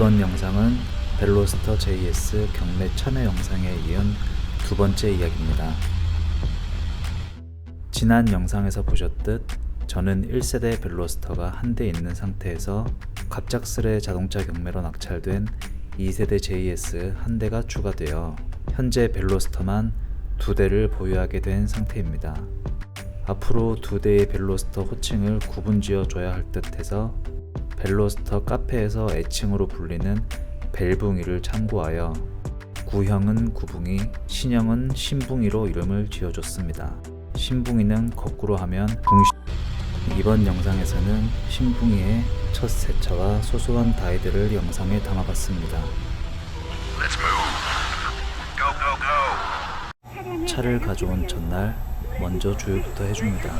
이번 영상은 벨로스터 JS 경매 참여 영상에 이은 두 번째 이야기입니다. 지난 영상에서 보셨듯 저는 1세대 벨로스터가 한 대 있는 상태에서 갑작스레 자동차 경매로 낙찰된 2세대 JS 한 대가 추가되어 현재 벨로스터만 두 대를 보유하게 된 상태입니다. 앞으로 두 대의 벨로스터 호칭을 구분지어 줘야 할 듯해서 벨로스터 카페에서 애칭으로 불리는 벨붕이를 참고하여 구형은 구붕이, 신형은 신붕이로 이름을 지어줬습니다. 신붕이는 거꾸로 하면 붕시. 이번 영상에서는 신붕이의 첫 세차와 소소한 다이들을 영상에 담아봤습니다. 차를 가져온 전날 먼저 조율부터 해줍니다.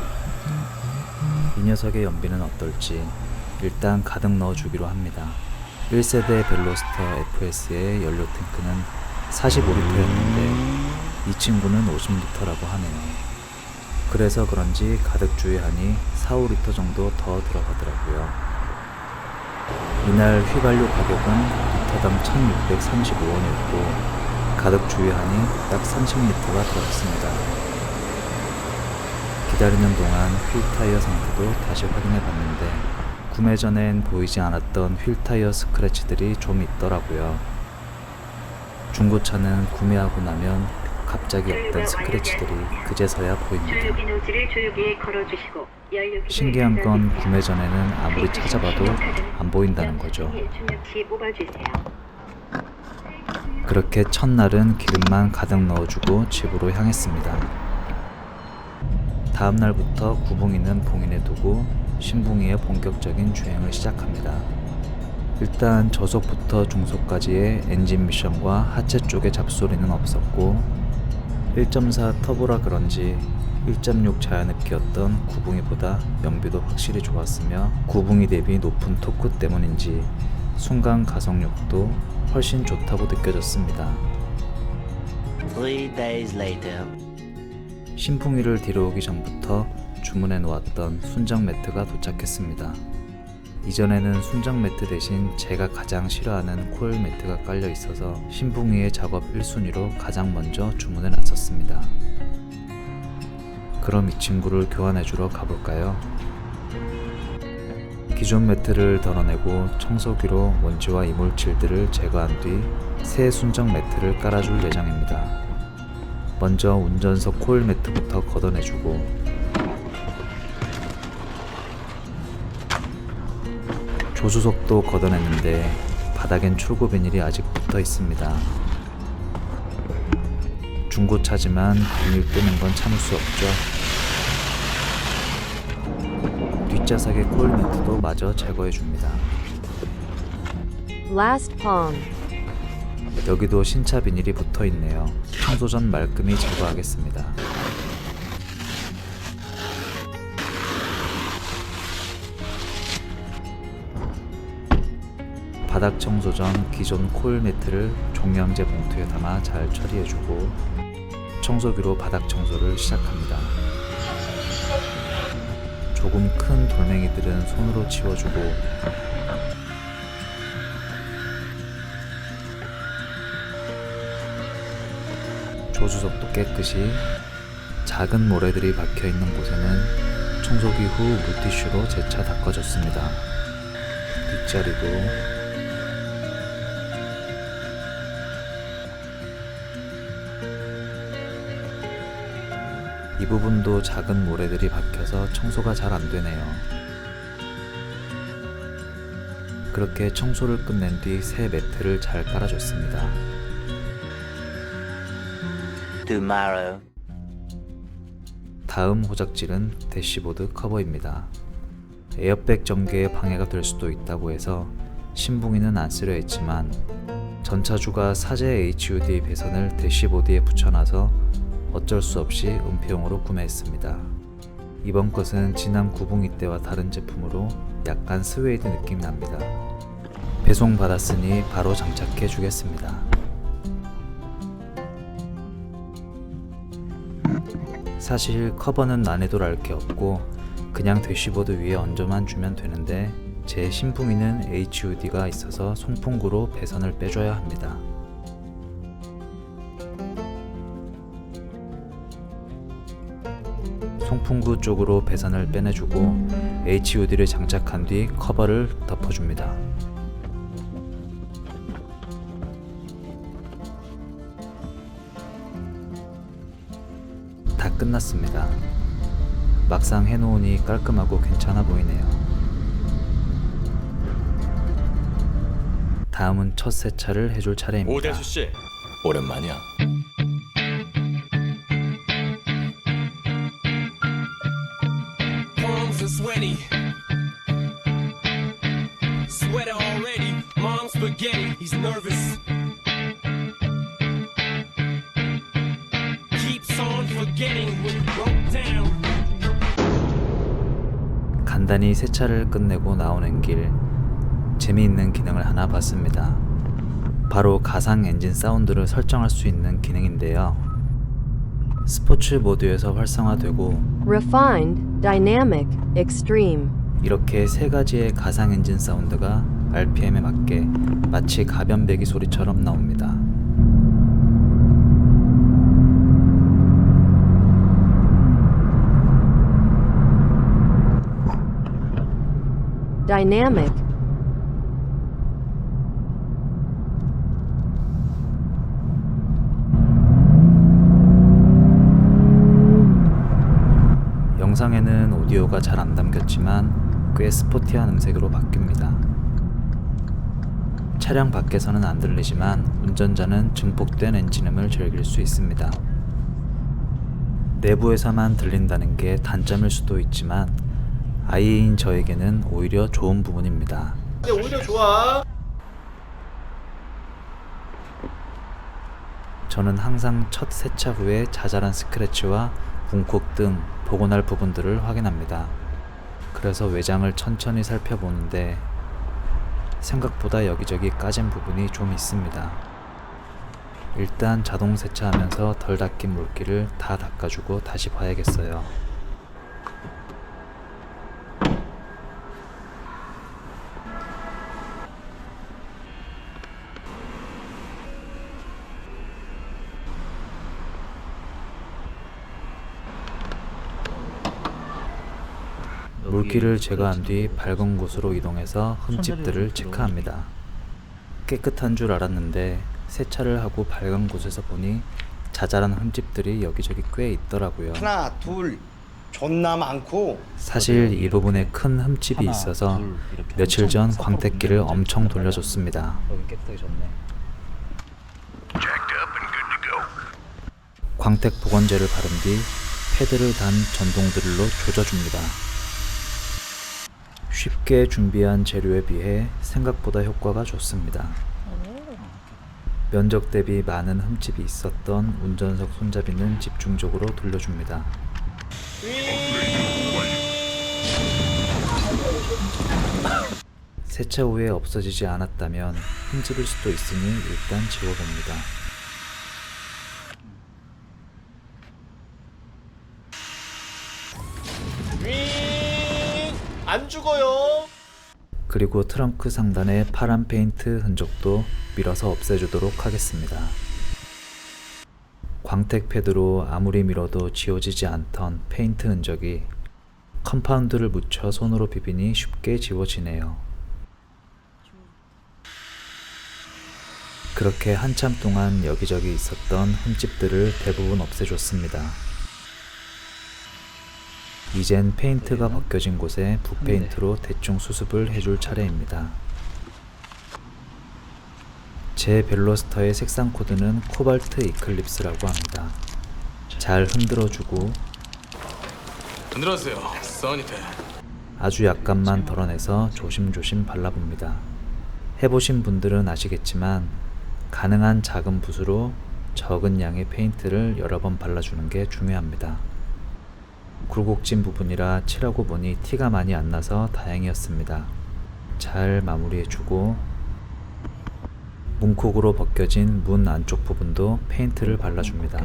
이 녀석의 연비는 어떨지 일단 가득 넣어주기로 합니다. 1세대 벨로스터 FS의 연료 탱크는 45리터였는데 이 친구는 50리터라고 하네요. 그래서 그런지 가득 주유하니 4, 5리터 정도 더 들어가더라고요. 이날 휘발유 가격은 리터당 1635원이었고 가득 주유하니 딱 30리터가 들어갔습니다. 기다리는 동안 휠 타이어 상태도 다시 확인해 봤는데 구매 전엔 보이지 않았던 휠 타이어 스크래치들이 좀 있더라고요. 중고차는 구매하고 나면 갑자기 없던 스크래치들이 그제서야 보입니다. 신기한 건. 구매 전에는 아무리 찾아봐도 안 보인다는 거죠. 그렇게 첫날은 기름만 가득 넣어주고 집으로 향했습니다. 다음 날부터 구붕이는 봉인해 두고 신붕이의 본격적인 주행을 시작합니다. 일단 저속부터 중속까지의 엔진 미션과 하체 쪽의 잡소리는 없었고 1.4 터보라 그런지 1.6 자연흡기였던 구붕이보다 연비도 확실히 좋았으며 구붕이 대비 높은 토크 때문인지 순간 가속력도 훨씬 좋다고 느껴졌습니다. Three days later. 신풍이를 데려오기 전부터 주문해 놓았던 순정 매트가 도착했습니다. 이전에는 순정 매트 대신 제가 가장 싫어하는 코일 매트가 깔려 있어서 신풍이의 작업 1순위로 가장 먼저 주문해 놨었습니다. 그럼 이 친구를 교환해 주러 가볼까요? 기존 매트를 덜어내고 청소기로 먼지와 이물질들을 제거한 뒤 새 순정 매트를 깔아줄 예정입니다. 먼저 운전석 코일 매트부터 걷어내주고 조수석도 걷어냈는데 바닥엔 출고 비닐이 아직 붙어 있습니다. 중고차지만 비닐 뜨는 건 참을 수 없죠. 뒷좌석의 코일 매트도 마저 제거해 줍니다. Last palm. 여기도 신차 비닐이 붙어 있네요. 청소 전 말끔히 제거하겠습니다. 바닥 청소 전 기존 코일 매트를 종량제 봉투에 담아 잘 처리해주고 청소기로 바닥 청소를 시작합니다. 조금 큰 돌멩이들은 손으로 치워주고 조수석도 깨끗이 작은 모래들이 박혀 있는 곳에는 청소기 후 물티슈로 재차 닦아줬습니다. 뒷자리도 이 부분도 작은 모래들이 박혀서 청소가 잘 안 되네요. 그렇게 청소를 끝낸 뒤 새 매트를 잘 깔아줬습니다. Tomorrow. 다음 호작질은 대시보드 커버입니다. 에어백 전개에 방해가 될 수도 있다고 해서 신붕이는 안 쓰려 했지만 전차주가 사제 HUD 배선을 대시보드에 붙여놔서 어쩔 수 없이 은폐용으로 구매했습니다. 이번 것은 지난 구붕이 때와 다른 제품으로 약간 스웨이드 느낌 납니다. 배송 받았으니 바로 장착해 주겠습니다. 사실 커버는 난이도랄 게 없고 그냥 대시보드 위에 얹어만 주면 되는데 제 신풍이는 HUD가 있어서 송풍구로 배선을 빼줘야 합니다. 송풍구 쪽으로 배선을 빼내주고 HUD를 장착한 뒤 커버를 덮어줍니다. 다 끝났습니다. 막상 해놓으니 깔끔하고 괜찮아 보이네요. 다음은 첫 세차를 해줄 차례입니다. 오대수 씨 오랜만이야. Sweaty. Sweater already, mom's spaghetti. He's nervous. Keeps on forgetting when he broke down. 간단히 세차를 끝내고 나오는 길 재미있는 기능을 하나 봤습니다. 바로 가상 엔진 사운드를 설정할 수 있는 기능인데요. 스포츠 모드에서 활성화되고 refined, dynamic, extreme. 이렇게 세 가지의 가상 엔진 사운드가 RPM에 맞게 마치 가변 배기 소리처럼 나옵니다. Dynamic, 영상에는 오디오가 잘 안 담겼지만 꽤 스포티한 음색으로 바뀝니다. 차량 밖에서는 안 들리지만 운전자는 증폭된 엔진음을 즐길 수 있습니다. 내부에서만 들린다는 게 단점일 수도 있지만 아이인 저에게는 오히려 좋은 부분입니다. 저는 항상 첫 세차 후에 자잘한 스크래치와 문콕 등 복원할 부분들을 확인합니다. 그래서 외장을 천천히 살펴보는데 생각보다 여기저기 까진 부분이 좀 있습니다. 일단 자동 세차하면서 덜 닦인 물기를 다 닦아주고 다시 봐야겠어요. 물기를 제거한 뒤 밝은 곳으로 이동해서 흠집들을 체크합니다. 깨끗한 줄 알았는데 세차를 하고 밝은 곳에서 보니 자잘한 흠집들이 여기저기 꽤 있더라고요. 하나 둘 존나 많고 사실 이 부분에 큰 흠집이 있어서 며칠 전 광택기를 엄청 돌려줬습니다. 광택 복원제를 바른 뒤 패드를 단 전동 드릴로 조져줍니다. 쉽게 준비한 재료에 비해 생각보다 효과가 좋습니다. 면적 대비 많은 흠집이 있었던 운전석 손잡이는 집중적으로 돌려줍니다. 세차 후에 없어지지 않았다면 흠집일 수도 있으니 일단 지워봅니다. 안 죽어요. 그리고 트렁크 상단의 파란 페인트 흔적도 밀어서 없애주도록 하겠습니다. 광택 패드로 아무리 밀어도 지워지지 않던 페인트 흔적이 컴파운드를 묻혀 손으로 비비니 쉽게 지워지네요. 그렇게 한참 동안 여기저기 있었던 흠집들을 대부분 없애줬습니다. 이젠 페인트가 벗겨진 곳에 붓페인트로 대충 수습을 해줄 차례입니다. 제 벨로스터의 색상 코드는 코발트 이클립스라고 합니다. 잘 흔들어주고 흔들어주세요. 써니테. 아주 약간만 덜어내서 조심조심 발라봅니다. 해보신 분들은 아시겠지만 가능한 작은 붓으로 적은 양의 페인트를 여러 번 발라주는 게 중요합니다. 굴곡진 부분이라 칠하고 보니 티가 많이 안 나서 다행이었습니다. 잘 마무리해주고 문콕으로 벗겨진 문 안쪽 부분도 페인트를 발라줍니다.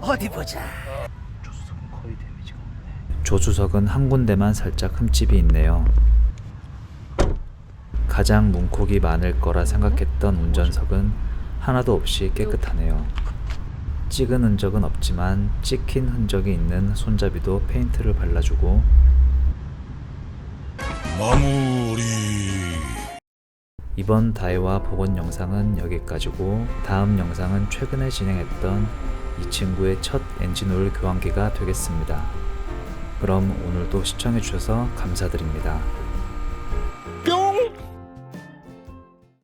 어디 보자. 조수석은 거의 데미지가. 없네. 조수석은 한 군데만 살짝 흠집이 있네요. 가장 문콕이 많을 거라 생각했던 운전석은 하나도 없이 깨끗하네요. 찍은 흔적은 없지만 찍힌 흔적이 있는 손잡이도 페인트를 발라주고 이번 다이와 복원 영상은 여기까지고 다음 영상은 최근에 진행했던 이 친구의 첫 엔진오일 교환기가 되겠습니다. 그럼 오늘도 시청해주셔서 감사드립니다.